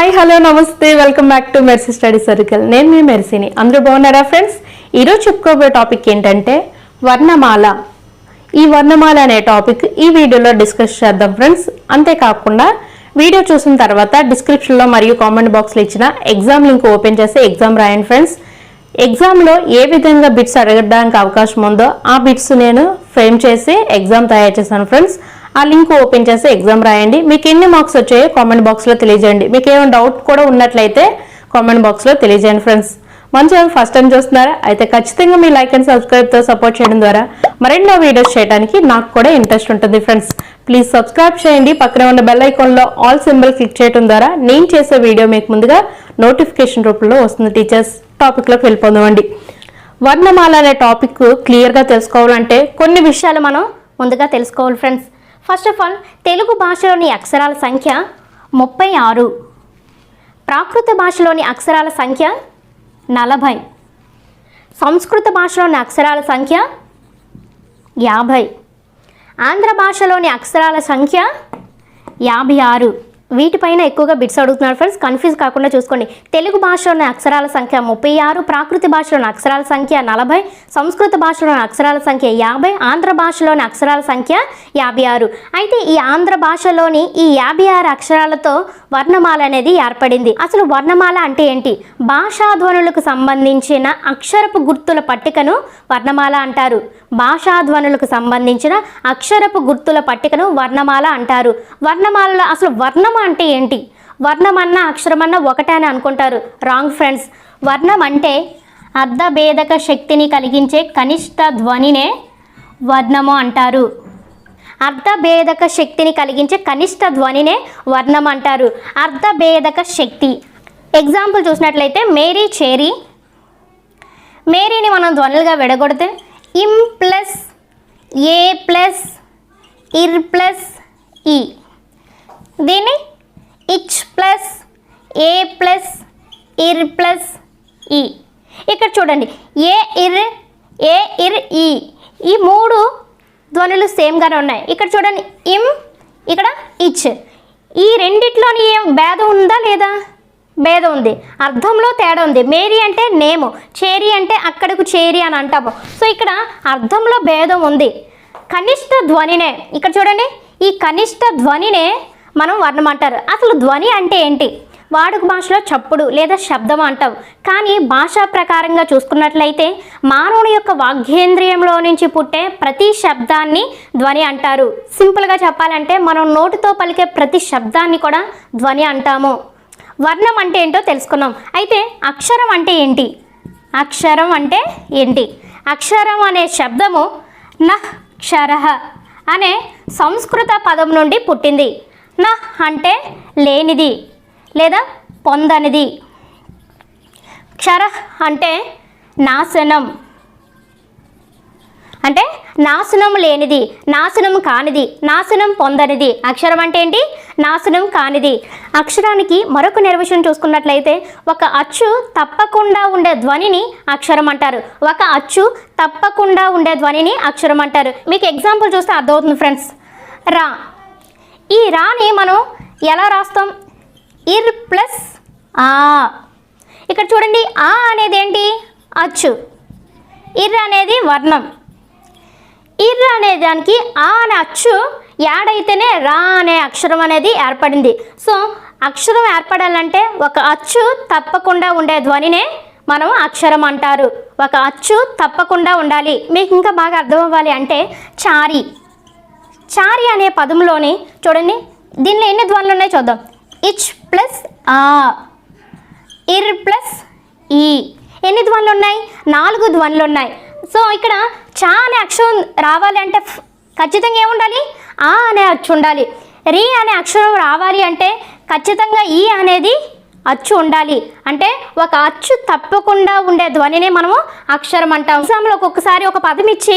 Hi hello నమస్తే. Welcome back to Mercy study circle నేను మీ మెర్సీని అందరూ బాగున్నారా ఫ్రెండ్స్ ఈరోజు చెప్పుకోబోయే టాపిక్ ఏంటంటే వర్ణమాల. ఈ వర్ణమాల అనే టాపిక్ ఈ వీడియోలో డిస్కస్ చేద్దాం ఫ్రెండ్స్ అంతేకాకుండా వీడియో చూసిన తర్వాత డిస్క్రిప్షన్లో మరియు కామెంట్ బాక్స్లో ఇచ్చిన ఎగ్జామ్ లింక్ ఓపెన్ చేసి ఎగ్జామ్ రాయండి ఫ్రెండ్స్ ఎగ్జామ్లో ఏ విధంగా బిట్స్ అడగడానికి అవకాశం ఉందో ఆ బిట్స్ నేను ఫ్రేమ్ చేసి ఎగ్జామ్ తయారు చేశాను ఫ్రెండ్స్ ఆ లింక్ ఓపెన్ చేసి ఎగ్జామ్ రాయండి. మీకు ఎన్ని మార్క్స్ వచ్చాయో కామెంట్ బాక్స్లో తెలియజేయండి. మీకు ఏమైనా డౌట్ కూడా ఉన్నట్లయితే కామెంట్ బాక్స్లో తెలియజేయండి ఫ్రెండ్స్. మంచిగా ఫస్ట్ టైం చూస్తున్నారా? అయితే ఖచ్చితంగా మీ లైక్ అండ్ సబ్స్క్రైబ్తో సపోర్ట్ చేయడం ద్వారా మరెన్నో వీడియోస్ చేయడానికి నాకు కూడా ఇంట్రెస్ట్ ఉంటుంది ఫ్రెండ్స్. ప్లీజ్ సబ్స్క్రైబ్ చేయండి. పక్కన ఉన్న బెల్ ఐకాన్లో ఆల్ సింబల్ క్లిక్ చేయడం ద్వారా నేను చేసే వీడియో మీకు ముందుగా నోటిఫికేషన్ రూపంలో వస్తుంది. టీచర్స్ టాపిక్లోకి వెళ్ళిపోదామండి. వర్ణమాల అనే టాపిక్ క్లియర్గా తెలుసుకోవాలంటే కొన్ని విషయాలు మనం ముందుగా తెలుసుకోవాలి friends. First of all Telugu భాషలోని అక్షరాల సంఖ్య ముప్పై ఆరు. ప్రాకృత భాషలోని అక్షరాల సంఖ్య నలభై. సంస్కృత భాషలోని అక్షరాల సంఖ్య యాభై. ఆంధ్ర భాషలోని అక్షరాల సంఖ్య యాభై ఆరు. వీటిపైన ఎక్కువగా బిట్స్ అడుగుతున్నారు ఫ్రెండ్స్. కన్ఫ్యూజ్ కాకుండా చూసుకోండి. తెలుగు భాషలోని అక్షరాల సంఖ్య ముప్పై ఆరు ప్రాకృతి భాషలోని అక్షరాల సంఖ్య నలభై సంస్కృత భాషలోని అక్షరాల సంఖ్య యాభై ఆంధ్ర భాషలోని అక్షరాల సంఖ్య యాభై ఆరు. అయితే ఈ ఆంధ్ర భాషలోని ఈ యాభై ఆరు అక్షరాలతో వర్ణమాల అనేది ఏర్పడింది. అసలు వర్ణమాల అంటే ఏంటి? భాషాధ్వనులకు సంబంధించిన అక్షరపు గుర్తుల పట్టికను వర్ణమాల అంటారు. భాషాధ్వనులకు సంబంధించిన అక్షరపు గుర్తుల పట్టికను వర్ణమాల అంటారు. వర్ణమాలలో అసలు వర్ణమాల అంటే ఏంటి? వర్ణమన్న అక్షరమన్న ఒకటే అని అనుకుంటారు. రాంగ్ ఫ్రెండ్స్ వర్ణం అంటే అర్ధభేదక శక్తిని కలిగించే కనిష్ట ధ్వనినే వర్ణము అంటారు. అర్ధభేదక శక్తిని కలిగించే కనిష్ట ధ్వనినే వర్ణం అంటారు. అర్ధభేదక శక్తి. ఎగ్జాంపుల్ చూసినట్లయితే మేరీ చేరీ. మేరీని మనం ధ్వనులుగా విడగొడితే ఇం ప్లస్ ఏ ప్లస్ ఇర్ ప్లస్ ఈ. దీన్ని ఇచ్ ప్లస్ ఏ ప్లస్ ఇర్ ప్లస్ ఈ ఇక్కడ చూడండి. ఏ ఇర్ ఏ ఇర్ ఈ ఈ మూడు ధ్వనులు సేమ్గానే ఉన్నాయి. ఇక్కడ చూడండి. ఇమ్ ఇక్కడ ఇచ్ ఈ రెండిట్లోని ఏం భేదం ఉందా లేదా? భేదం ఉంది. అర్థంలో తేడా ఉంది. మేరీ అంటే నేము. చేరి అంటే అక్కడకు చేరి అని అంటాము. సో ఇక్కడ అర్థంలో భేదం ఉంది. కనిష్ట ధ్వనినే ఇక్కడ చూడండి. ఈ కనిష్ట ధ్వనినే మనం వర్ణం అంటారు అసలు ధ్వని అంటే ఏంటి? వాడుక భాషలో చప్పుడు లేదా శబ్దం అంటాం. కానీ భాషా ప్రకారంగా చూసుకున్నట్లయితే మానవుని యొక్క వాగ్యేంద్రియంలో నుంచి పుట్టే ప్రతి శబ్దాన్ని ధ్వని అంటారు. సింపుల్గా చెప్పాలంటే మనం నోటితో పలికే ప్రతి శబ్దాన్ని కూడా ధ్వని అంటాము. వర్ణం అంటే ఏంటో తెలుసుకున్నాం అయితే అక్షరం అంటే ఏంటి? అక్షరం అంటే ఏంటి? అక్షరం అనే శబ్దము నహ్ క్షరహ అనే సంస్కృత పదం నుండి పుట్టింది. నా అంటే లేనిది లేదా పొందనిది. క్షర అంటే నాశనం. అంటే నాశనం లేనిది నాశనం కానిది నాశనం పొందనిది. అక్షరం అంటే ఏంటి? నాశనం కానిది. అక్షరానికి మరొక నిర్వచనం చూసుకున్నట్లయితే ఒక అచ్చు తప్పకుండా ఉండే ధ్వనిని అక్షరం అంటారు. ఒక అచ్చు తప్పకుండా ఉండే ధ్వనిని అక్షరం అంటారు. మీకు ఎగ్జాంపుల్ చూస్తే అర్థమవుతుంది ఫ్రెండ్స్ రా. ఈ రాని మనం ఎలా రాస్తాం? ఇర్ ప్లస్ ఆ. ఇక్కడ చూడండి ఆ అనేది ఏంటి? అచ్చు. ఇర్ అనేది వర్ణం. ఇర్ అనే దానికి ఆ అనే అచ్చు యాడ్ అయితేనే రా అనే అక్షరం అనేది ఏర్పడింది. సో అక్షరం ఏర్పడాలంటే ఒక అచ్చు తప్పకుండా ఉండే ధ్వనినే మనం అక్షరం అంటారు. ఒక అచ్చు తప్పకుండా ఉండాలి. మీకు ఇంకా బాగా అర్థం అవ్వాలి అంటే చారి. చారి అనే పదంలోని చూడండి దీనిలో ఎన్ని ధ్వనులు ఉన్నాయో చూద్దాం. ఇచ్ ప్లస్ ఆ ఇర్ ప్లస్ ఈ. ఎన్ని ధ్వనులు ఉన్నాయి? నాలుగు ధ్వనులు ఉన్నాయి. సో ఇక్కడ చా అనే అక్షరం రావాలి అంటే ఖచ్చితంగా ఏముండాలి? ఆ అనే అచ్చు ఉండాలి. రీ అనే అక్షరం రావాలి అంటే ఖచ్చితంగా ఈ అనేది అచ్చు ఉండాలి. అంటే ఒక అచ్చు తప్పకుండా ఉండే ధ్వనినే మనము అక్షరం అంటాం ఎగ్జామ్లో ఒక్కొక్కసారి ఒక పదం ఇచ్చి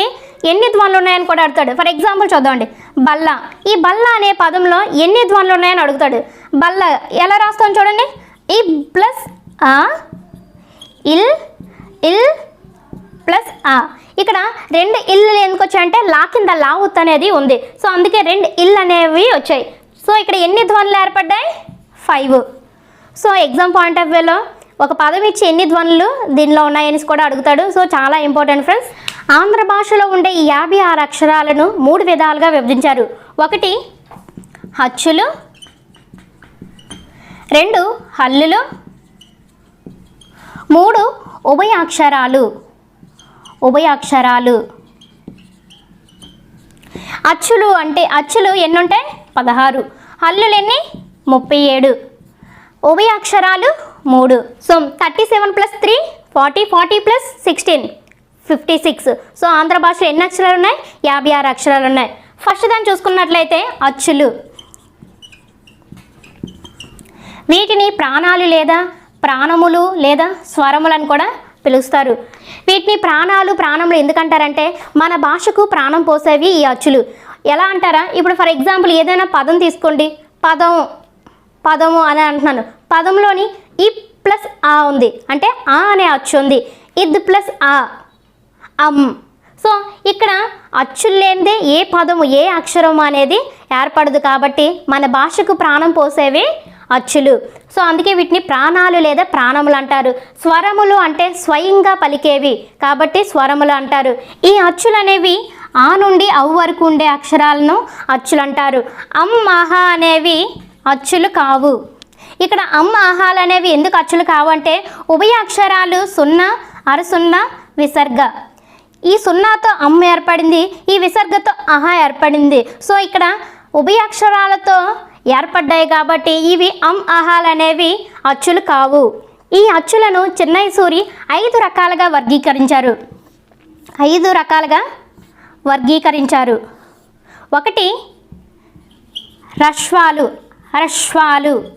ఎన్ని ధ్వనులు ఉన్నాయని కూడా అడుగుతాడు. ఫర్ ఎగ్జాంపుల్ చూద్దామండి బల్ల. ఈ బల్ల అనే పదంలో ఎన్ని ధ్వనులు ఉన్నాయని అడుగుతాడు. బల్ల ఎలా రాస్తాం చూడండి. ఈ ప్లస్ ఆ ఇల్ ఇల్ ప్లస్ ఆ. ఇక్కడ రెండు ఇల్లు ఎందుకు వచ్చాయంటే లా కింద లావుత్ అనేది ఉంది. సో అందుకే రెండు ఇల్ అనేవి వచ్చాయి. సో ఇక్కడ ఎన్ని ధ్వనులు ఏర్పడ్డాయి? Five so exam point of వ్యూలో ఒక పదం ఇచ్చి ఎన్ని ధ్వనులు దీనిలో ఉన్నాయని కూడా అడుగుతాడు. సో చాలా ఇంపార్టెంట్ ఫ్రెండ్స్. ఆంధ్ర భాషలో ఉండే ఈ యాభై ఆరు అక్షరాలను మూడు విధాలుగా విభజించారు. ఒకటి హచ్చులు. రెండు హల్లులు. మూడు ఉభయ అక్షరాలు ఉభయ అక్షరాలు అచ్చులు అంటే అచ్చులు ఎన్నుంటాయి? పదహారు. హల్లులు ఎన్ని? ముప్పై ఏడు. ఉభయ అక్షరాలు మూడు. So thirty seven plus three forty forty plus sixteen fifty six so Andhra భాషలో ఎన్ని అక్షరాలు ఉన్నాయి? యాభై ఆరు అక్షరాలు ఉన్నాయి. ఫస్ట్ దాన్ని చూసుకున్నట్లయితే అచ్చులు. వీటిని ప్రాణాలు లేదా ప్రాణములు లేదా స్వరములు అని కూడా పిలుస్తారు. వీటిని ప్రాణాలు ప్రాణములు ఎందుకంటారంటే మన భాషకు ప్రాణం పోసేవి ఈ అచ్చులు. ఎలా అంటారా? ఇప్పుడు ఫర్ ఎగ్జాంపుల్ ఏదైనా పదం తీసుకోండి. పదం. పదము అని అంటున్నాను. పదంలోని ఈ ప్లస్ ఆ ఉంది. అంటే ఆ అనే అచ్చు ఉంది. ఇద్ ప్లస్ ఆ. అమ్. సో ఇక్కడ అచ్చులు లేనిదే ఏ పదము ఏ అక్షరం అనేది ఏర్పడదు కాబట్టి మన భాషకు ప్రాణం పోసేవి అచ్చులు. సో అందుకే వీటిని ప్రాణాలు లేదా ప్రాణములు అంటారు. స్వరములు అంటే స్వయంగా పలికేవి కాబట్టి స్వరములు అంటారు. ఈ అచ్చులు అనేవి ఆ నుండి అవు వరకు ఉండే అక్షరాలను అచ్చులు అంటారు. అమ్ ఆహా అనేవి అచ్చులు కావు. ఇక్కడ అమ్మ ఆహాలు అనేవి ఎందుకు అచ్చులు కావంటే ఉభయ అక్షరాలు సున్నా అరసున్నా విసర్గ. ఈ సున్నాతో అమ్మ ఏర్పడింది ఈ విసర్గతో అహ ఏర్పడింది. సో ఇక్కడ ఉభయ అక్షరాలతో ఏర్పడ్డాయి కాబట్టి ఇవి అమ్ అహాలు అనేవి అచ్చులు కావు. ఈ అచ్చులను చెన్నై సూరి ఐదు రకాలుగా వర్గీకరించారు. ఐదు రకాలుగా వర్గీకరించారు. ఒకటి రష్వాలు. హ్రస్వాలు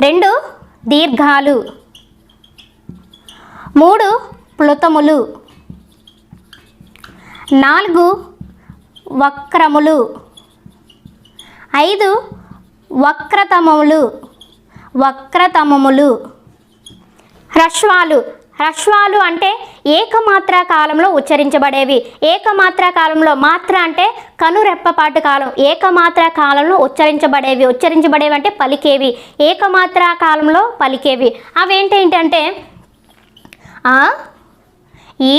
రెండు దీర్ఘాలు. మూడు ప్లుతములు. నాలుగు వక్రములు. ఐదు వక్రతమములు. వక్రతమములు. హ్రస్వాలు హ్రస్వాలు అంటే ఏకమాత్రా కాలంలో ఉచ్చరించబడేవి. ఏకమాత్రా కాలంలో మాత్ర అంటే కనురెప్పపాటు కాలం. ఏకమాత్రా కాలంలో ఉచ్చరించబడేవి. ఉచ్చరించబడేవి అంటే పలికేవి. ఏకమాత్రా కాలంలో పలికేవి. అవేంటేంటంటే ఆ ఈ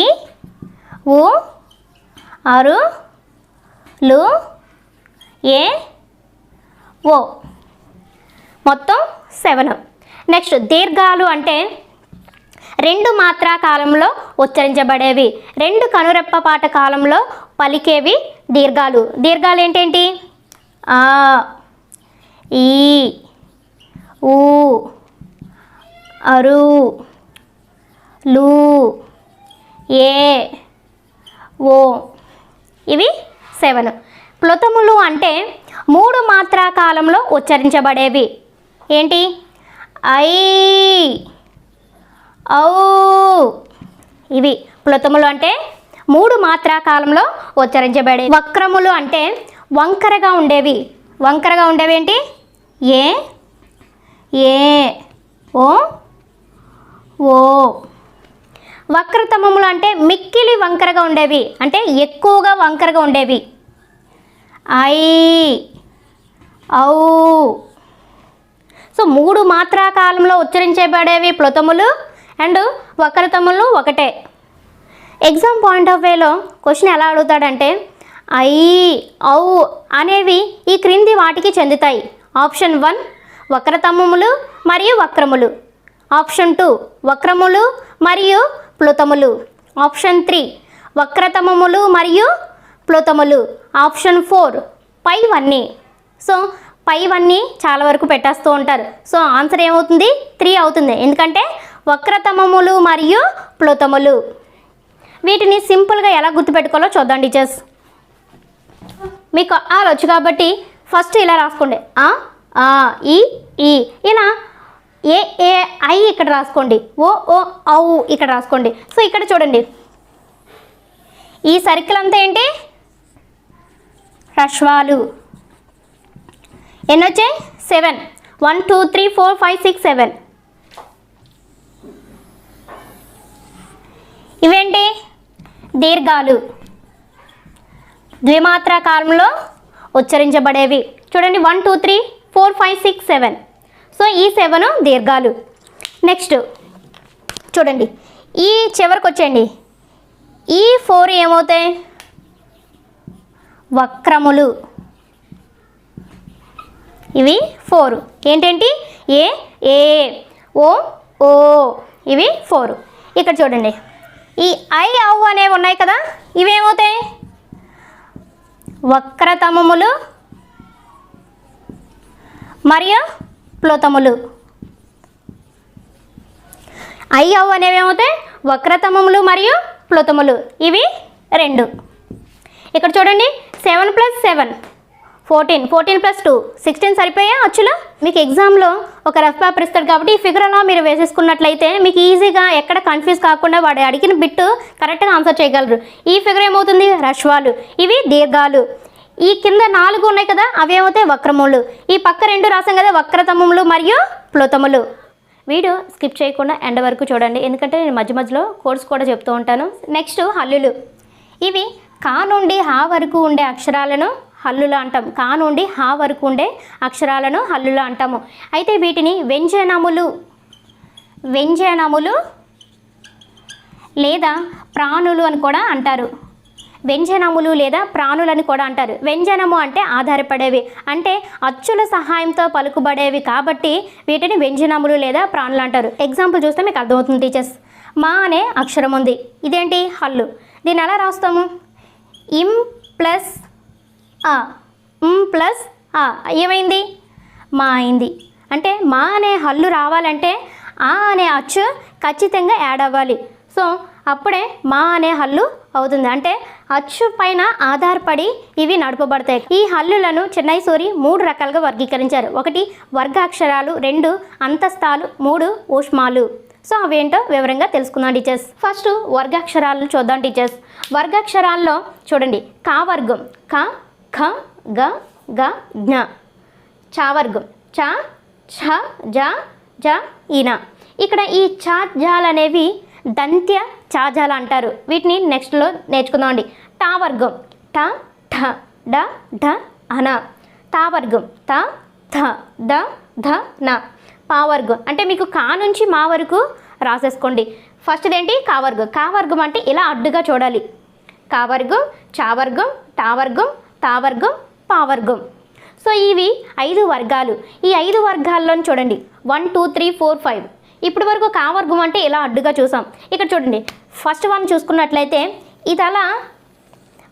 ఉ అరు లు ఏ ఓ. మొత్తం సెవెన్. నెక్స్ట్ దీర్ఘాలు అంటే రెండు మాత్రా కాలంలో ఉచ్చరించబడేవి. రెండు కనురెప్ప పాట కాలంలో పలికేవి దీర్ఘాలు. దీర్ఘాలు ఏంటేంటి? ఆ ఈ ఊ అరు లు ఏ ఓ. ఇవి సెవెన్. ప్లుతములు అంటే మూడు మాత్రా కాలంలో ఉచ్చరించబడేవి. ఏంటి? ఐ ఔ. ఇవి ప్లుతములు అంటే మూడు మాత్రా కాలంలో ఉచ్చరించబడే వక్రములు అంటే వంకరగా ఉండేవి. వంకరగా ఉండేవి ఏంటి? ఏ ఏ ఓ ఓ. వక్రతమములు అంటే మిక్కిలి వంకరగా ఉండేవి. అంటే ఎక్కువగా వంకరగా ఉండేవి. ఐ ఔ. సో మూడు మాత్రా కాలంలో ఉచ్చరించబడేవి ప్లుతములు అండ్ వక్రతములు ఒకటే. ఎగ్జామ్ పాయింట్ ఆఫ్ వేలో క్వశ్చన్ ఎలా అడుగుతాడంటే ఐ ఔ అనేవి ఈ క్రింది వాటికి చెందుతాయి. ఆప్షన్ వన్ వక్రతమములు మరియు వక్రములు. ఆప్షన్ టూ వక్రములు మరియు ప్లుతములు. ఆప్షన్ త్రీ వక్రతమములు మరియు ప్లుతములు. ఆప్షన్ ఫోర్ పైవన్నీ సో పైవన్నీ చాలా వరకు పెట్టేస్తూ ఉంటారు. సో ఆన్సర్ ఏమవుతుంది? త్రీ అవుతుంది. ఎందుకంటే వక్రతమములు మరియు ప్లుతములు. వీటిని సింపుల్గా ఎలా గుర్తుపెట్టుకోవాలో చూద్దాం టీచర్స్. మీకు ఆలు వచ్చు కాబట్టి ఫస్ట్ ఇలా రాసుకోండి. ఆ ఆ ఈ ఈ. ఇలా ఏ ఏ ఐ ఇక్కడ రాసుకోండి. ఓ ఓ ఔ ఇక్కడ రాసుకోండి. సో ఇక్కడ చూడండి. ఈ సర్కిల్ అంతా ఏంటి? హ్రస్వాలు ఎన్నొచ్చాయి? Seven. One two three four five six seven. ఇవేంటి? దీర్ఘాలు. ద్విమాత్రా కాలంలో ఉచ్చరించబడేవి. చూడండి one two three four five six seven so ఈ సెవెన్ దీర్ఘాలు. నెక్స్ట్ చూడండి. ఈ చివరికి వచ్చేయండి ఈ ఫోర్ ఏమవుతాయి? వక్రములు. ఇవి ఫోర్ ఏంటేంటి? ఏ ఏ ఓ ఓ. ఇవి ఫోర్ ఇక్కడ చూడండి. ఈ ఐ ఔ అనేవి ఉన్నాయి కదా? ఇవేమవుతాయి? వక్రతమములు మరియు ప్లోతములు. ఐ ఔ అనేవి ఏమవుతాయి? వక్రతమములు మరియు ప్లుతములు. ఇవి రెండు. ఇక్కడ చూడండి seven plus seven. Fourteen. Fourteen plus two. Sixteen సరిపోయా అచ్చులో? మీకు ఎగ్జామ్లో ఒక రఫ్ పేపర్ ఇస్తాడు కాబట్టి ఈ ఫిగర్ అలా మీరు వేసేసుకున్నట్లయితే మీకు ఈజీగా ఎక్కడ కన్ఫ్యూజ్ కాకుండా వాడు అడిగిన బిట్టు కరెక్ట్గా ఆన్సర్ చేయగలరు. ఈ ఫిగర్ ఏమవుతుంది? రష్వాలు. ఇవి దీర్ఘాలు. ఈ కింద నాలుగు ఉన్నాయి కదా అవి ఏమవుతాయి? వక్రములు. ఈ పక్క రెండు రాసాం కదా వక్రతమములు మరియు ప్లుతములు. వీడియో స్కిప్ చేయకుండా ఎండ వరకు చూడండి. ఎందుకంటే నేను మధ్య మధ్యలో కోర్స్ కూడా చెప్తూ ఉంటాను. నెక్స్ట్ హల్లులు. ఇవి కా నుండి హా వరకు ఉండే అక్షరాలను హల్లులు అంటాం కా నుండి హా వరకు ఉండే అక్షరాలను హల్లులు అంటాము అయితే వీటిని వ్యంజనములు వ్యంజనములు లేదా ప్రాణులు అని కూడా అంటారు. వ్యంజనములు లేదా ప్రాణులని కూడా అంటారు. వ్యంజనము అంటే ఆధారపడేవి. అంటే అచ్చుల సహాయంతో పలుకుబడేవి కాబట్టి వీటిని వ్యంజనములు లేదా ప్రాణులు అంటారు. ఎగ్జాంపుల్ చూస్తే మీకు అర్థమవుతుంది టీచర్స్ మా అనే అక్షరం ఉంది. ఇదేంటి? హల్లు. దీన్ని ఎలా రాస్తాము? ఇం ప్లస్ ఆ ప్లస్ ఆ ఏమైంది? మా అయింది. అంటే మా అనే హల్లు రావాలంటే ఆ అనే అచ్చు ఖచ్చితంగా యాడ్ అవ్వాలి. సో అప్పుడే మా అనే హల్లు అవుతుంది. అంటే అచ్చు పైన ఆధారపడి ఇవి నడపబడతాయి. ఈ హల్లులను చెన్నై సూరి మూడు రకాలుగా వర్గీకరించారు. ఒకటి వర్గాక్షరాలు. రెండు అంతస్తాలు మూడు ఊష్మాలు. సో అవేంటో వివరంగా తెలుసుకుందాం టీచర్స్. ఫస్ట్ వర్గాక్షరాలను చూద్దాం టీచర్స్. వర్గాక్షరాల్లో చూడండి. కా వర్గం. కా ఖ గ గ జ్ఞ చావర్గం. చ ఛ జ జ ఈన ఇక్కడ ఈ చా జాలు అనేవి దంత్య చాజాలు అంటారు. వీటిని నెక్స్ట్లో నేర్చుకుందామండి టా వర్గం ట ఠ డ ఢ అన. తా వర్గం త థ ద ధ న. పా వర్గం అంటే మీకు కా నుంచి మా వరకు రాసేసుకోండి. ఫస్ట్ ఏంటి? కావర్గం. కావర్గం కా వర్గం అంటే ఇలా అడ్డుగా చూడాలి. కావర్గం చావర్గం టావర్గం తావర్గం పావర్గం. సో ఇవి ఐదు వర్గాలు. ఈ ఐదు వర్గాల్లో చూడండి. One two three four five ఇప్పటి వరకు కావర్గం అంటే ఇలా అడ్డుగా చూసాం? ఇక్కడ చూడండి. ఫస్ట్ వన్ చూసుకున్నట్లయితే ఇది అలా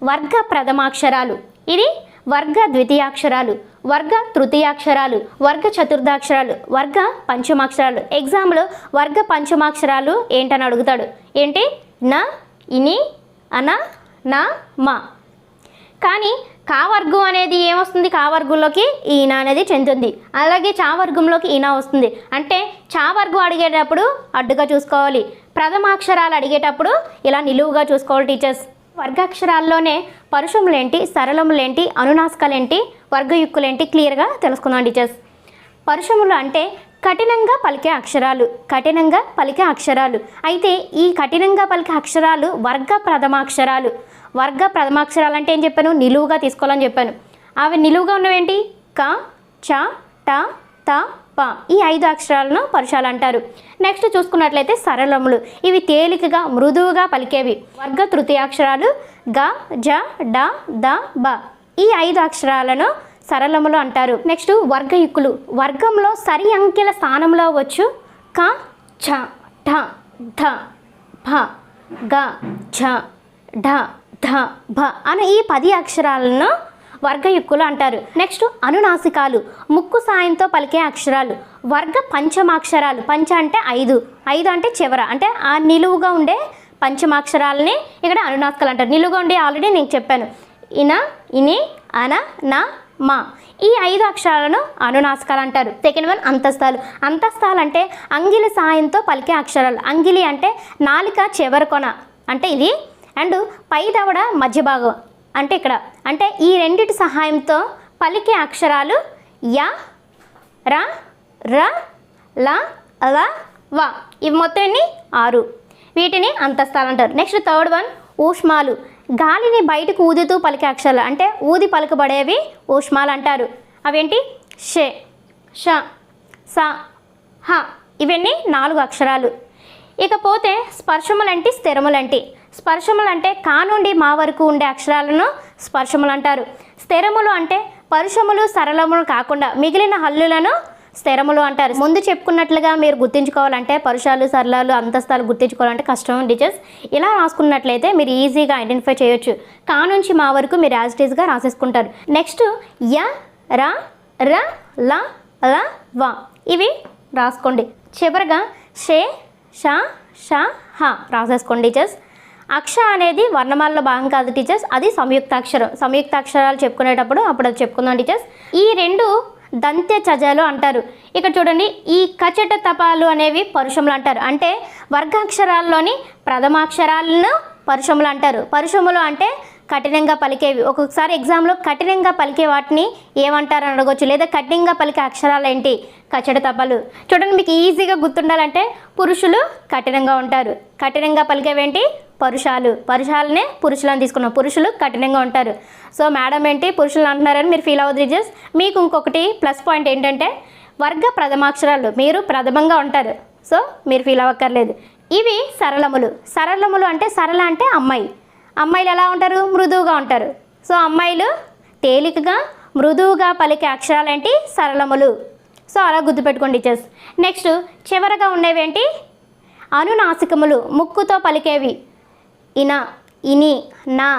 వర్గ ప్రథమాక్షరాలు. ఇది వర్గ ద్వితీయాక్షరాలు వర్గ తృతీయాక్షరాలు వర్గ చతుర్థాక్షరాలు వర్గ పంచమాక్షరాలు. ఎగ్జామ్లో వర్గ పంచమాక్షరాలు ఏంటని అడుగుతాడు. ఏంటి? న ఇని అన నా మా. కానీ కావర్గం అనేది ఏమొస్తుంది? కావర్గంలోకి ఈన అనేది చెందుతుంది అలాగే చావర్గంలోకి ఈన వస్తుంది. అంటే చావర్గం అడిగేటప్పుడు అడ్డుగా చూసుకోవాలి. ప్రథమాక్షరాలు అడిగేటప్పుడు ఇలా నిలువుగా చూసుకోవాలి టీచర్స్. వర్గాక్షరాల్లోనే పరుషములేంటి సరళములేంటి అనునాసికలేంటి వర్గయుక్కులేంటి క్లియర్గా తెలుసుకుందాం టీచర్స్. పరుషములు అంటే కఠినంగా పలికే అక్షరాలు కఠినంగా పలికే అక్షరాలు. అయితే ఈ కఠినంగా పలికే అక్షరాలు వర్గ ప్రథమాక్షరాలు. వర్గ ప్రథమాక్షరాలు అంటే ఏం చెప్పాను? నిలువుగా తీసుకోవాలని చెప్పాను. అవి నిలువుగా ఉన్నవేంటి? క చ ట త ప. ఈ ఐదు అక్షరాలను పరుషాలు అంటారు. నెక్స్ట్ చూసుకున్నట్లయితే సరళములు. ఇవి తేలికగా మృదువుగా పలికేవి. వర్గ తృతీయాక్షరాలు గ జ డ ద బ. ఈ ఐదు అక్షరాలను సరళములు అంటారు. నెక్స్ట్ వర్గయుక్కులు వర్గంలో సరి అంకెల స్థానంలో వచ్చు. క ఛ ఠ ధ భ గ ఛ ఢ ధ భ అనే ఈ పది అక్షరాలను వర్గయుక్కులు అంటారు. నెక్స్ట్ అనునాసికాలు. ముక్కు సాయంతో పలికే అక్షరాలు. వర్గ పంచమాక్షరాలు. పంచ అంటే ఐదు. ఐదు అంటే చివర. అంటే ఆ నిలువుగా ఉండే పంచమాక్షరాలని ఇక్కడ అనునాసికాలు అంటారు. నిలువుగా ఉండే ఆల్రెడీ నేను చెప్పాను. ఇన ఇని అన నా మా. ఈ ఐదు అక్షరాలను అనునాసికాలు అంటారు. సెకండ్ వన్ అంతస్తాలు అంతస్తాలు అంటే అంగిలి సాయంతో పలికే అక్షరాలు. అంగిలి అంటే నాలిక చివరి కొన అంటే ఇది. అండ్ పై దవడ మధ్య భాగం అంటే ఇక్కడ. అంటే ఈ రెండిటి సహాయంతో పలికే అక్షరాలు య ర ర ల ల వ. ఇవి మొత్తం ఎన్ని? ఆరు. వీటిని అంతస్తాలు అంటారు. నెక్స్ట్ థర్డ్ వన్ ఊష్మాలు. గాలిని బయటకు ఊదుతూ పలికే అక్షరాలు అంటే ఊది పలుకబడేవి ఊష్మాలు అంటారు. అవేంటి? షే ష స హ ఇవన్నీ నాలుగు అక్షరాలు. ఇకపోతే స్పర్శములంటి స్థిరములంటి. స్పర్శములు అంటే కా నుండి మా వరకు ఉండే అక్షరాలను స్పర్శములు అంటారు. స్థిరములు అంటే పరుషములు సరళములు కాకుండా మిగిలిన హల్లులను స్థిరములు అంటారు. ముందు చెప్పుకున్నట్లుగా మీరు గుర్తించుకోవాలంటే పరుషాలు సరళాలు అంతస్తాలు గుర్తించుకోవాలంటే కష్టం డిజెస్ ఇలా రాసుకున్నట్లయితే మీరు ఈజీగా ఐడెంటిఫై చేయొచ్చు. కా నుంచి మా వరకు మీరు యాజ్ టీజ్గా రాసేసుకుంటారు. నెక్స్ట్ య ర ర ల ల వ. ఇవి రాసుకోండి. చివరిగా షే ష ష హ రాసేసుకోండి టీచర్స్. అక్ష అనేది వర్ణమాలలో భాగం కాదు టీచర్స్. అది సంయుక్తాక్షరం. సంయుక్తాక్షరాలు చెప్పుకునేటప్పుడు అప్పుడు అది చెప్పుకుందాం టీచర్స్. ఈ రెండు దంత్య చజాలు అంటారు. ఇక్కడ చూడండి ఈ కచట తపాలు అనేవి పరుషములు అంటారు. అంటే వర్గాక్షరాల్లోని ప్రథమాక్షరాలను పరుషములు అంటారు. పరుషములు అంటే కఠినంగా పలికేవి ఒక్కొక్కసారి ఎగ్జామ్లో కఠినంగా పలికే వాటిని ఏమంటారని అని అడగొచ్చు. లేదా కఠినంగా పలికే అక్షరాలు ఏంటి? కచ్చడి తప్పలు చూడండి మీకు ఈజీగా గుర్తుండాలంటే పురుషులు కఠినంగా ఉంటారు. కఠినంగా పలికేవేంటి? పరుషాలు. పరుషాలనే పురుషులను తీసుకున్నాం. పురుషులు కఠినంగా ఉంటారు. సో మేడం ఏంటి? పురుషులు అంటున్నారని మీరు ఫీల్ అవ్వదు జస్ట్ మీకు ఇంకొకటి ప్లస్ పాయింట్ ఏంటంటే వర్గ ప్రథమాక్షరాలు. మీరు ప్రథమంగా ఉంటారు. సో మీరు ఫీల్ అవ్వక్కర్లేదు. ఇవి సరళములు. సరళములు అంటే సరళ అంటే అమ్మాయి. అమ్మాయిలు ఎలా ఉంటారు? మృదువుగా ఉంటారు. సో అమ్మాయిలు తేలికగా మృదువుగా పలికే అక్షరాలేంటి? సరళములు. సో అలా గుర్తుపెట్టుకోండి టీచర్స్ నెక్స్ట్ చివరగా ఉండేవేంటి? అనునాసికములు ముక్కుతో పలికేవి. ఇన ఇని నా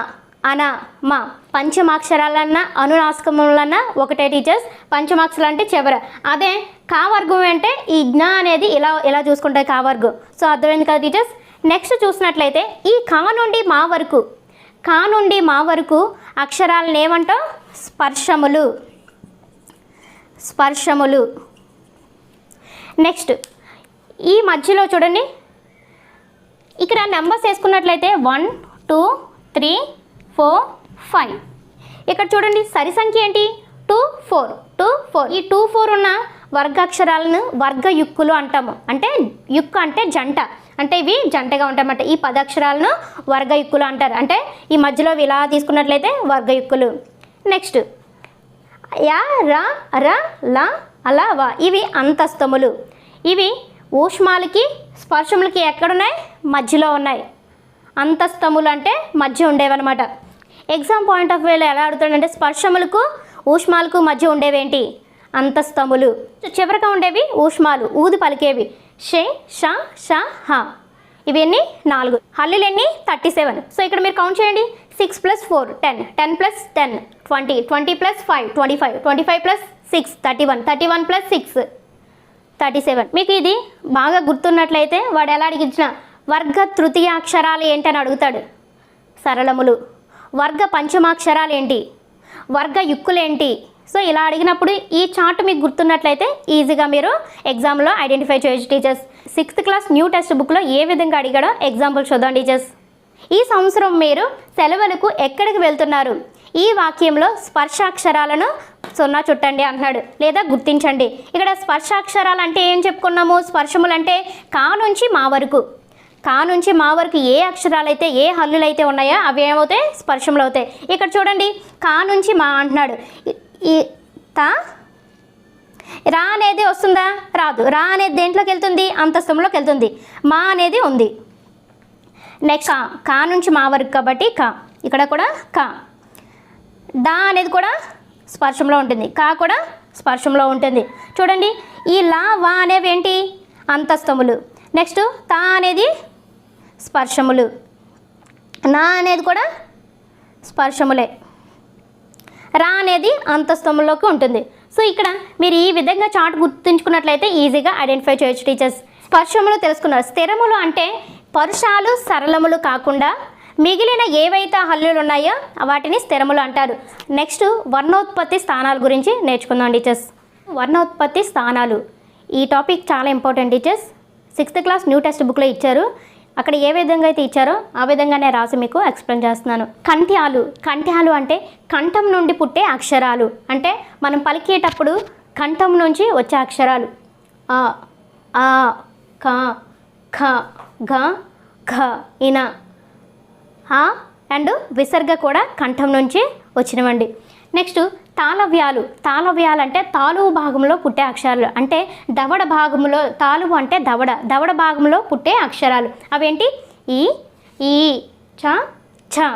అన మా. పంచమాక్షరాలన్నా అనునాసికములన్నా ఒకటే టీచర్స్ పంచమాక్షరాలు అంటే చివర. అదే కావర్గం అంటే ఈ జ్ఞ అనేది ఇలా ఇలా చూసుకుంటాయి కావర్గం సో అర్థమైంది కదా టీచర్స్ నెక్స్ట్ చూసినట్లయితే ఈ కా నుండి మా వరకు కా నుండి మా వరకు అక్షరాలను ఏమంటాం స్పర్శములు. స్పర్శములు. నెక్స్ట్ ఈ మధ్యలో చూడండి. ఇక్కడ నెంబర్స్ వేసుకున్నట్లయితే one two three four five. ఇక్కడ చూడండి సరి సంఖ్య ఏంటి? Two four. Two four. ఈ టూ ఫోర్ ఉన్న వర్గాక్షరాలను వర్గయుక్కులు అంటాము. అంటే యుక్కు అంటే జంట. అంటే ఇవి జంటగా ఉంటాయన్నమాట. ఈ పదాక్షరాలను వర్గయుక్కులు అంటారు. అంటే ఈ మధ్యలో ఇలా తీసుకున్నట్లయితే వర్గయుక్కులు. నెక్స్ట్. యా ర ర ల అల వ. ఇవి అంతస్తములు. ఇవి ఊష్మాలకి స్పర్శములకి ఎక్కడున్నాయి? మధ్యలో ఉన్నాయి. అంతస్తములు అంటే మధ్య ఉండేవన్నమాట. ఎగ్జామ్ పాయింట్ ఆఫ్ వ్యూలో ఎలా అడుగుతాడంటే స్పర్శములకు ఊష్మాలకు మధ్య ఉండేవేంటి? అంతస్తములు. చివరగా ఉండేవి ఊష్మాలు ఊది పలికేవి. షే ష ష హ. ఇవన్నీ నాలుగు. హల్లులు ఎన్ని థర్టీ సెవెన్. సో ఇక్కడ మీరు కౌంట్ చేయండి. Six plus four ten ten plus ten twenty twenty plus five twenty five twenty five plus six thirty one thirty one plus six thirty seven మీకు ఇది బాగా గుర్తున్నట్లయితే వాడు ఎలా అడిగించిన? వర్గ తృతీయ అక్షరాలు ఏంటని అడుగుతాడు. సరళములు. వర్గ పంచమాక్షరాలు ఏంటి? వర్గ యుక్కులేంటి సో ఇలా అడిగినప్పుడు ఈ చార్ట్ మీకు గుర్తున్నట్లయితే ఈజీగా మీరు ఎగ్జామ్లో ఐడెంటిఫై చేయొచ్చు teachers sixth class new text బుక్లో ఏ విధంగా అడిగాడో ఎగ్జాంపుల్ చూద్దాం టీచర్స్ ఈ సంవత్సరం మీరు సెలవులకు ఎక్కడికి వెళ్తున్నారు? ఈ వాక్యంలో స్పర్శాక్షరాలను సున్నా చుట్టండి అంటున్నాడు. లేదా గుర్తించండి. ఇక్కడ స్పర్శాక్షరాలు అంటే ఏం చెప్పుకున్నాము? స్పర్శములు అంటే కా నుంచి మా వరకు. కా నుంచి మా వరకు ఏ అక్షరాలైతే ఏ హల్లులు అయితే ఉన్నాయో అవి ఏమవుతాయి? స్పర్శములు అవుతాయి. ఇక్కడ చూడండి. కా నుంచి మా అంటున్నాడు. త? రా అనేది వస్తుందా? రాదు. రా అనేది దేంట్లోకి వెళ్తుంది? అంతస్తంలోకి వెళ్తుంది మా అనేది ఉంది. నెక్స్ట్ కా. కా నుంచి మా వరకు కాబట్టి కా. ఇక్కడ కూడా కా. డా అనేది కూడా స్పర్శంలో ఉంటుంది. కా కూడా స్పర్శంలో ఉంటుంది. చూడండి. ఈ లా వా అనేవి ఏంటి? అంతస్తములు. నెక్స్ట్ తా అనేది స్పర్శములు. నా అనేది కూడా స్పర్శములే. రా అనేది అంతస్తంభంలోకి ఉంటుంది. సో ఇక్కడ మీరు ఈ విధంగా చార్ట్ గుర్తుంచుకున్నట్లయితే ఈజీగా ఐడెంటిఫై చేయొచ్చు టీచర్స్. స్పర్శములు తెలుసుకున్నారు. స్థిరములు అంటే పరుషాలు సరళములు కాకుండా మిగిలిన ఏవైతే హల్లులు ఉన్నాయో వాటిని స్థిరములు అంటారు. నెక్స్ట్ వర్ణోత్పత్తి స్థానాల గురించి నేర్చుకుందాం టీచర్స్. వర్ణోత్పత్తి స్థానాలు. ఈ టాపిక్ చాలా important teachers. Sixth class new text బుక్లో ఇచ్చారు. అక్కడ ఏ విధంగా అయితే ఇచ్చారో ఆ విధంగానే రాసి మీకు ఎక్స్ప్లెయిన్ చేస్తున్నాను. కంఠ్యాలు కంఠ్యాలు అంటే కంఠం నుండి పుట్టే అక్షరాలు. అంటే మనం పలికేటప్పుడు కంఠం నుంచి వచ్చే అక్షరాలు. ఆ ఆ క ఖ గ ఘ ఇన. ఆ అండ్ విసర్గ కూడా కంఠం నుంచి వచ్చినవండి. నెక్స్ట్ తాళవ్యాలు. తాళవ్యాలు అంటే తాలువు భాగంలో పుట్టే అక్షరాలు. అంటే దవడ భాగంలో తాలువు అంటే దవడ. దవడ భాగంలో పుట్టే అక్షరాలు. అవేంటి? ఈ ఈ చ ఛ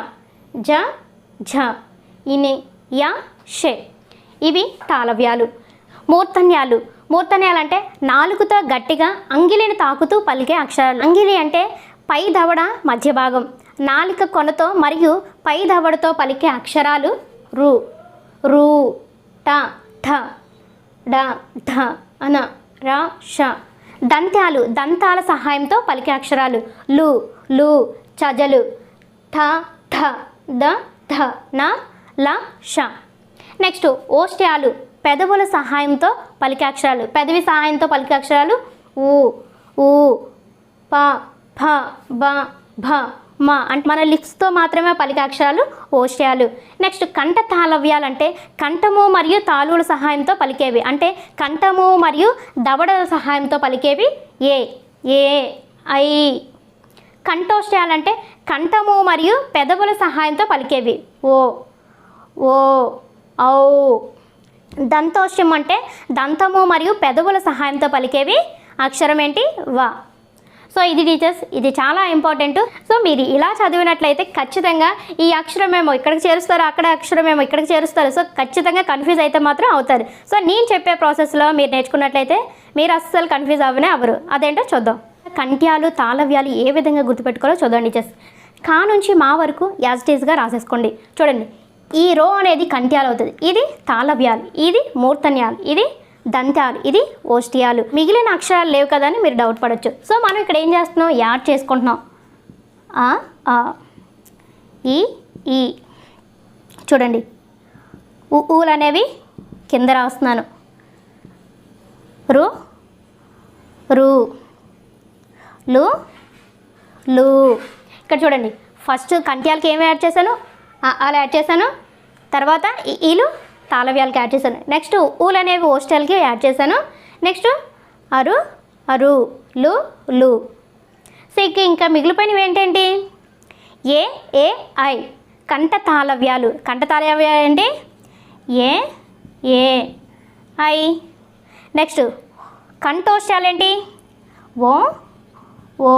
జ ఝ ఇని య షే. ఇవి తాళవ్యాలు. మూర్ధన్యాలు. మూర్ధన్యాలు అంటే నాలుగుతో గట్టిగా అంగిలిని తాకుతూ పలికే అక్షరాలు. అంగిలి అంటే పై దవడ మధ్య భాగం. నాలుక కొనతో మరియు పై దవడతో పలికే అక్షరాలు రు. రు ట ఠ డ ఢ అన ర ష. దంత్యాలు దంతాల సహాయంతో పలికే అక్షరాలు. లు లు చజలు. ఠ ఠ ద ధ న ల ష. నెక్స్ట్ ఓష్ట్యాలు. పెదవుల సహాయంతో పలికే అక్షరాలు. పెదవి సహాయంతో పలికే అక్షరాలు ఊ ఊ ప ఫ బ భ. మా అంటే మన లిప్స్తో మాత్రమే పలికే అక్షరాలు ఓషయాలు నెక్స్ట్ కంఠ తాళవ్యాలు అంటే కంఠము మరియు తాళుల సహాయంతో పలికేవి. అంటే కంఠము మరియు దవడల సహాయంతో పలికేవి ఏ ఏ ఐ. కంఠోష్ట్యాలు అంటే కంఠము మరియు పెదవుల సహాయంతో పలికేవి ఓ ఓ ఔ. దంతోషం అంటే దంతము మరియు పెదవుల సహాయంతో పలికేవి. అక్షరం ఏంటి వా. సో ఇది టీచర్స్ ఇది చాలా ఇంపార్టెంట్ సో మీరు ఇలా చదివినట్లయితే ఖచ్చితంగా ఈ అక్షరం ఏమో ఇక్కడికి చేరుస్తారు అక్కడ అక్షరం ఏమో ఇక్కడికి చేరుస్తారు సో ఖచ్చితంగా కన్ఫ్యూజ్ అయితే మాత్రం అవుతారు. సో నేను చెప్పే ప్రాసెస్లో మీరు నేర్చుకున్నట్లయితే మీరు అస్సలు కన్ఫ్యూజ్ అవ్వనే అవ్వరు. అదేంటో చూద్దాం. కంట్యాలు తాళవ్యాలు ఏ విధంగా గుర్తుపెట్టుకోవాలో చూద్దాం టీచర్స్ కా నుంచి మా వరకు యాజిటీస్గా రాసేసుకోండి. చూడండి. ఈ రో అనేది కంట్యాలు అవుతుంది. ఇది తాళవ్యాలు ఇది మూర్తన్యాలు ఇది దంతాలు. ఇది ఓష్టియాలు. మిగిలిన అక్షరాలు లేవు కదా అని మీరు డౌట్ పడవచ్చు సో మనం ఇక్కడ ఏం చేస్తున్నాం? యాడ్ చేసుకుంటున్నాం. ఆ ఈ ఈ. చూడండి. ఊ ఊలు అనేవి కింద రాస్తున్నాను. రు రు లు లు. ఇక్కడ చూడండి. ఫస్ట్ కంట్యాలకి ఏమి యాడ్ చేశాను? అలా యాడ్ చేశాను. తర్వాత ఈ- ఈలు తాళవ్యాలకి యాడ్ చేశాను. నెక్స్ట్ ఊలు అనేవి ఓస్టల్కి యాడ్ చేశాను. నెక్స్ట్ అరు అరు లు లు. సో ఇక ఇంకా మిగిలిపోయినవి ఏంటండి? ఏ ఏ ఐ. కంఠ తాళవ్యాలు. కంఠ తాళవ్యాలు ఏంటి? ఏ ఏ ఐ. నెక్స్ట్ కంఠోష్యాలు ఏంటి? ఓ ఓ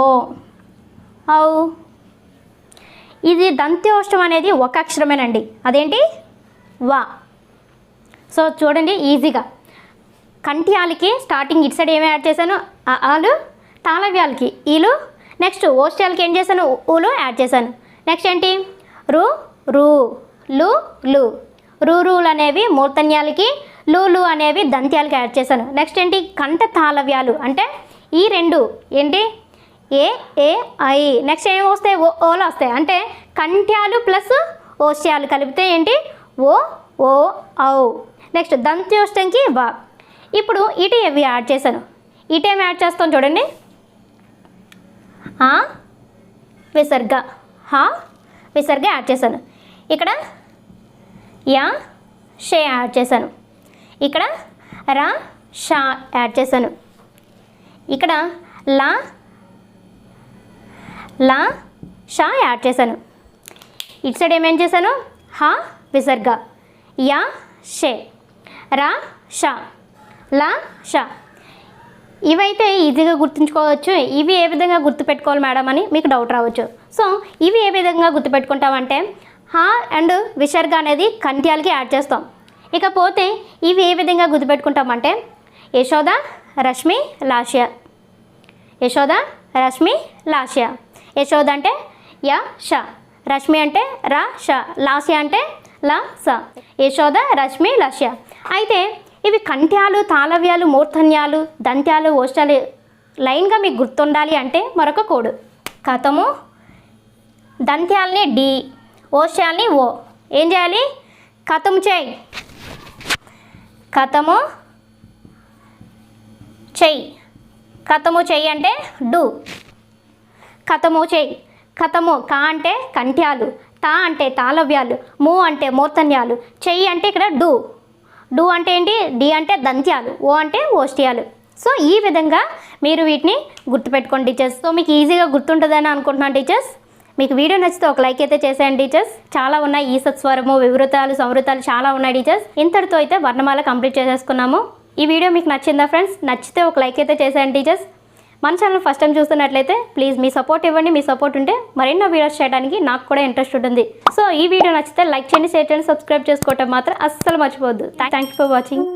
ఔ. ఇది దంత్యోష్టం అనేది ఒక అక్షరమేనండి. అదేంటి? వా. సో చూడండి ఈజీగా కంఠ్యాలకి స్టార్టింగ్ ఇటు సైడ్ ఏమి యాడ్ చేశాను? ఆలు తాళవ్యాలకి ఈలు నెక్స్ట్ ఓస్ట్యాలకి ఏం చేశాను? ఊలు యాడ్ చేశాను. నెక్స్ట్ ఏంటి? రు రూ లు లు. రూ రూలు అనేవి మూర్ధన్యాలకి లు లు అనేవి దంత్యాలకి యాడ్ చేశాను. నెక్స్ట్ ఏంటి? కంఠ తాళవ్యాలు. అంటే ఈ రెండు ఏంటి? ఏ ఏ ఐ. నెక్స్ట్ ఏం వస్తాయి? ఓ ఓలో వస్తాయి. అంటే కంఠ్యాలు ప్లస్ ఓస్యాలు కలిపితే ఏంటి? ఓ ఓ ఔ. నెక్స్ట్ దంత్యోష్టంకి వా. ఇప్పుడు ఇటు ఇవి యాడ్ చేశాను? ఇటు ఏమి యాడ్ చేస్తాం చూడండి. ఆ విసర్గ. హా విసర్గ యాడ్ చేశాను. ఇక్కడ యా షే యాడ్ చేశాను. ఇక్కడ రా షా యాడ్ చేశాను. ఇక్కడ లా లా షా యాడ్ చేశాను. ఇటు సైడ్ ఏమేం చేశాను? హా విసర్గ. యా షే. రా షా లా షా. ఇవైతే ఈజీగా గుర్తుంచుకోవచ్చు. ఇవి ఏ విధంగా గుర్తుపెట్టుకోవాలి మేడం అని మీకు డౌట్ రావచ్చు. సో ఇవి ఏ విధంగా గుర్తుపెట్టుకుంటామంటే హా అండ్ విసర్గ అనేది కంట్యాలకి యాడ్ చేస్తాం. ఇకపోతే ఇవి ఏ విధంగా గుర్తుపెట్టుకుంటామంటే యశోద రష్మి లాష్య. యశోద రష్మి లాష్య. యశోద అంటే యా ష. రష్మి అంటే రా ష. లాస్య అంటే లా స. యశోద రష్మి లాష్య. అయితే ఇవి కంఠ్యాలు తాళవ్యాలు మూర్ధన్యాలు దంత్యాలు ఓష్టాలు లైన్గా మీకు గుర్తుండాలి అంటే మరొక కోడు. కథము. దంత్యాలని డి ఓష్యాల్ని ఓ. ఏం చేయాలి? కథము చేయి. కథము చెయ్యి కథము చెయ్యి అంటే డు. కథము చెయ్యి కథము కా అంటే కంఠ్యాలు తా అంటే తాళవ్యాలు మూ అంటే మూర్ధన్యాలు చెయ్యి అంటే ఇక్కడ డు. డు అంటే ఏంటి? డి అంటే దంత్యాలు ఓ అంటే ఓష్టియాలు సో ఈ విధంగా మీరు వీటిని గుర్తుపెట్టుకోండి టీచర్స్. సో మీకు ఈజీగా గుర్తుంటుందని అనుకుంటున్నాను టీచర్స్. మీకు వీడియో నచ్చితే ఒక లైక్ అయితే చేసేయండి టీచర్స్. చాలా ఉన్నాయి ఈ సత్స్వరము వివృతాలు సంవృతాలు చాలా ఉన్నాయి టీచర్స్. ఇంతటితో అయితే వర్ణమాల కంప్లీట్ చేసేసుకున్నాము. ఈ వీడియో మీకు నచ్చిందా ఫ్రెండ్స్? నచ్చితే ఒక లైక్ అయితే చేసేయండి టీచర్స్. మన ఛానల్ ఫస్ట్ టైం చూస్తున్నట్లయితే ప్లీజ్ మీ సపోర్ట్ ఇవ్వండి. మీ సపోర్ట్ ఉంటే మరెన్నో వీడియోస్ చేయడానికి నాకు కూడా ఇంట్రెస్ట్ ఉంటుంది. సో ఈ వీడియో నచ్చితే లైక్ చేయండి షేర్ చేయండి సబ్స్క్రైబ్ చేసుకోవటం మాత్రం అస్సలు మర్చిపోవద్దు. Thank you for watching